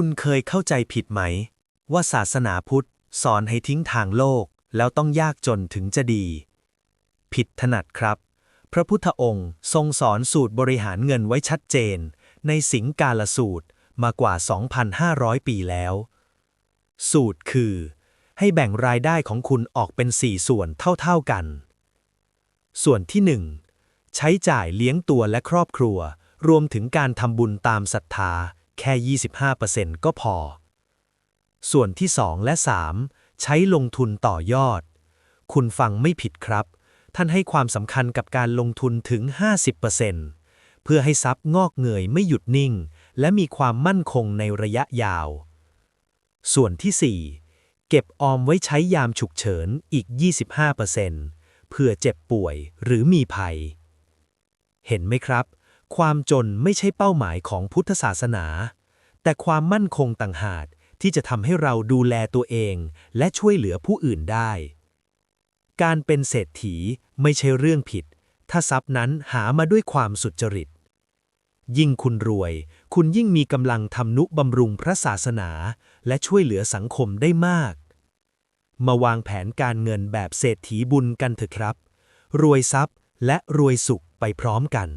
คุณเคยเข้าใจผิดไหม ว่าศาสนาพุทธสอนให้ทิ้งทางโลก แล้วต้องยากจนถึงจะดี ผิดถนัดครับ พระพุทธองค์ทรงสอนสูตรบริหารเงินไว้ชัดเจน ในสิงกาลสูตรมากว่า 2,500 ปีแล้ว สูตรคือ ให้แบ่งรายได้ของคุณออกเป็น 4 ส่วนเท่าๆกัน ส่วนที่ 1 ใช้จ่ายเลี้ยงตัวและครอบครัว รวมถึงการทำบุญตามศรัทธา แค่ 25%ก็พอ ส่วนที่ 2 และ 3 ใช้ลงทุนต่อยอด คุณฟังไม่ผิดครับ ท่านให้ความสำคัญกับการลงทุนถึง 50%เพื่อให้ทรัพย์งอกเงยไม่หยุดนิ่ง และมีความมั่นคงในระยะยาว ส่วนที่ 4 เก็บออมไว้ใช้ยามฉุกเฉินอีก 25%เพื่อเจ็บป่วยหรือมีภัย เห็นไหมครับ ความจนไม่ใช่เป้าหมายของพุทธศาสนา แต่ความมั่นคงต่างหากที่จะทำให้เราดูแลตัวเอง และช่วยเหลือผู้อื่นได้ การเป็นเศรษฐีไม่ใช่เรื่องผิด ถ้าทรัพย์นั้นหามาด้วยความสุจริต ยิ่งคุณรวย คุณยิ่งมีกำลังทำนุบำรุงพระศาสนา และช่วยเหลือสังคมได้มาก มาวางแผนการเงินแบบเศรษฐีบุญกันเถอะครับ รวยทรัพย์และรวยสุขไปพร้อมกัน